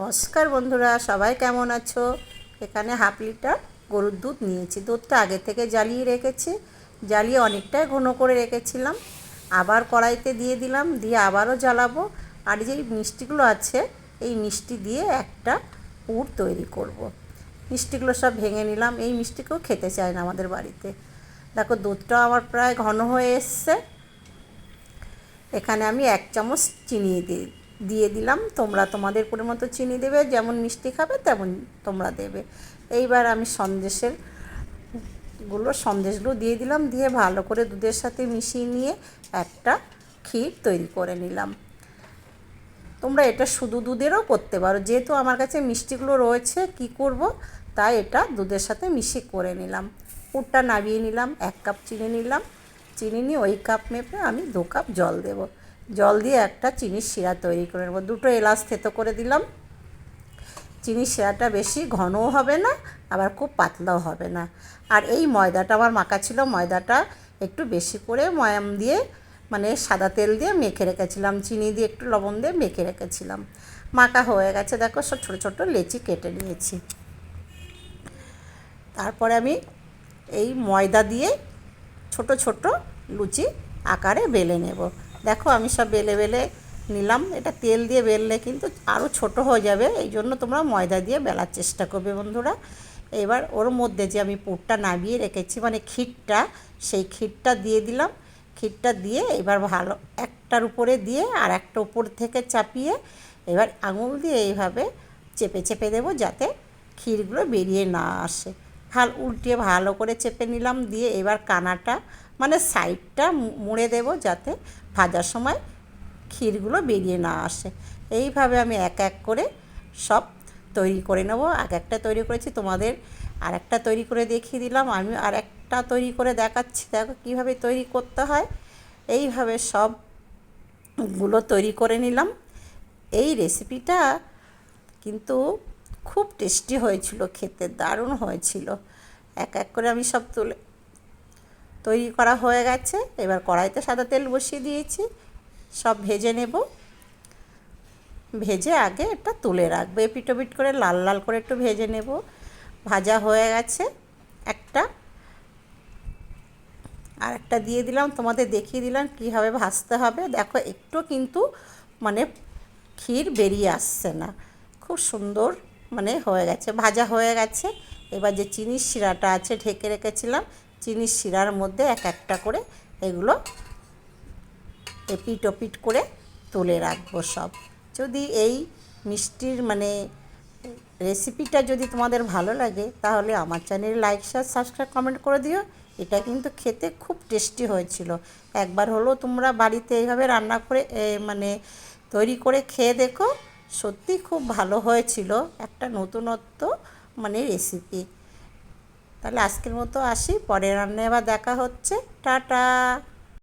নমস্কার বন্ধুরা, সবাই কেমন আছো? এখানে হাফ লিটার গরুর দুধ নিয়েছি। দুধটা আগে থেকে জ্বালিয়ে রেখেছি। জ্বালিয়ে অনেকটাই ঘন করে রেখেছিলাম। আবার কড়াইতে দিয়ে দিলাম, দিয়ে আবারও জ্বালাবো। আর যেই মিষ্টিগুলো আছে, এই মিষ্টি দিয়ে একটা পুর তৈরি করব। মিষ্টিগুলো সব ভেঙে নিলাম। এই মিষ্টিকেও খেতে চায় না আমাদের বাড়িতে। দেখো, দুধটাও আমার প্রায় ঘন হয়ে এসছে। এখানে আমি এক চামচ চিনি দিই দিয়ে দিলাম। তোমরা তোমাদের পরিমতো চিনি দেবে, যেমন মিষ্টি খাবে তেমন তোমরা দেবে। এইবার আমি সন্দেশেরগুলো, সন্দেশগুলো দিয়ে দিলাম, দিয়ে ভালো করে দুধের সাথে মিশিয়ে নিয়ে একটা ক্ষীর তৈরি করে নিলাম। তোমরা এটা শুধু দুধেরও করতে পারো। যেহেতু আমার কাছে মিষ্টিগুলো রয়েছে, কি করব? তাই এটা দুধের সাথে মিশিয়ে করে নিলাম। পুরটা নামিয়ে নিলাম, এক কাপ চিনি নিলাম। চিনি নিয়ে ওই কাপ মেপে আমি দু কাপ জল দেব। জল দিয়ে একটা চিনির শিরা তৈরি করে নেব। দুটো এলাচ থেতো করে দিলাম। চিনির শিরাটা বেশি ঘনও হবে না, আবার খুব পাতলাও হবে না। আর এই ময়দাটা আমার মাখা ছিল, ময়দাটা একটু বেশি করে ময়াম দিয়ে মানে সাদা তেল দিয়ে মেখে রেখেছিলাম। চিনি দিয়ে একটু লবণ দিয়ে মেখে রেখেছিলাম। মাখা হয়ে গেছে, দেখো সব ছোটো ছোটো লেচি কেটে নিয়েছি। তারপরে আমি এই ময়দা দিয়ে ছোট ছোট লুচি আকারে বেলে নেব। দেখো, আমি সব বেলে বেলে নিলাম। এটা তেল দিয়ে বেললে কিন্তু আরও ছোট হয়ে যাবে। এই জন্য তোমরা ময়দা দিয়ে বেলার চেষ্টা করবে বন্ধুরা। এবার ওর মধ্যে যে আমি পুরটা নামিয়ে রেখেছি মানে ক্ষীরটা, সেই ক্ষীরটা দিয়ে দিলাম। ক্ষীরটা দিয়ে এবার ভালো একটার উপরে দিয়ে আর একটা উপর থেকে চাপিয়ে এবার আঙুল দিয়ে এইভাবে চেপে চেপে দেবো যাতে ক্ষীরগুলো বেরিয়ে না আসে। ভালো উল্টিয়ে ভালো করে চেপে নিলাম, দিয়ে এবার কানাটা মানে সাইডটা মুড়ে দেবো যাতে ভাজার সময় ক্ষীরগুলো বেরিয়ে না আসে। এইভাবে আমি এক এক করে সব তৈরি করে নেব। এক একটা তৈরি করেছি, তোমাদের আর একটা তৈরি করে দেখিয়ে দিলাম। আমি আর একটা তৈরি করে দেখাচ্ছি। দেখো কীভাবে তৈরি করতে হয়। এইভাবে সবগুলো তৈরি করে নিলাম। এই রেসিপিটা কিন্তু খুব টেস্টি হয়েছিল, খেতে দারুণ হয়েছিল। এক এক করে আমি সব তুলে তৈরি করা হয়ে গেছে। এবার কড়াইতে সাদা তেল বসিয়ে দিয়েছি। সব ভেজে নেব। ভেজে আগে এটা তুলে রাখব। এপিটোপিট করে লাল লাল করে একটু ভেজে নেব। ভাজা হয়ে গেছে একটা। আর একটা দিয়ে দিলাম। তোমাদের দেখিয়ে দিলাম কীভাবে ভাজতে হবে। দেখো, একটু কিন্তু মানে ক্ষীর বেরিয়ে আসছে না। খুব সুন্দর মানে হয়ে গেছে, ভাজা হয়ে গেছে। এবার যে চিনির শিরাটা আছে, ঢেকে রেখেছিলাম চিনির শিরার মধ্যে এক একটা করে এগুলো এপিট ওপিট করে তুলে রাখব সব। যদি এই মিষ্টির মানে রেসিপিটা যদি তোমাদের ভালো লাগে, তাহলে আমার চ্যানেলে লাইক, শেয়ার, সাবস্ক্রাইব, কমেন্ট করে দিও। এটা কিন্তু খেতে খুব টেস্টি হয়েছিল। একবার হলো তোমরা বাড়িতে এইভাবে রান্না করে মানে তৈরি করে খেয়ে দেখো, সত্যি খুব ভালো হয়েছিল একটা নতুনত্ব মানে রেসিপি। তাহলে আজকের মতো আসি পরে রান্না আবার দেখা হচ্ছে। টাটা!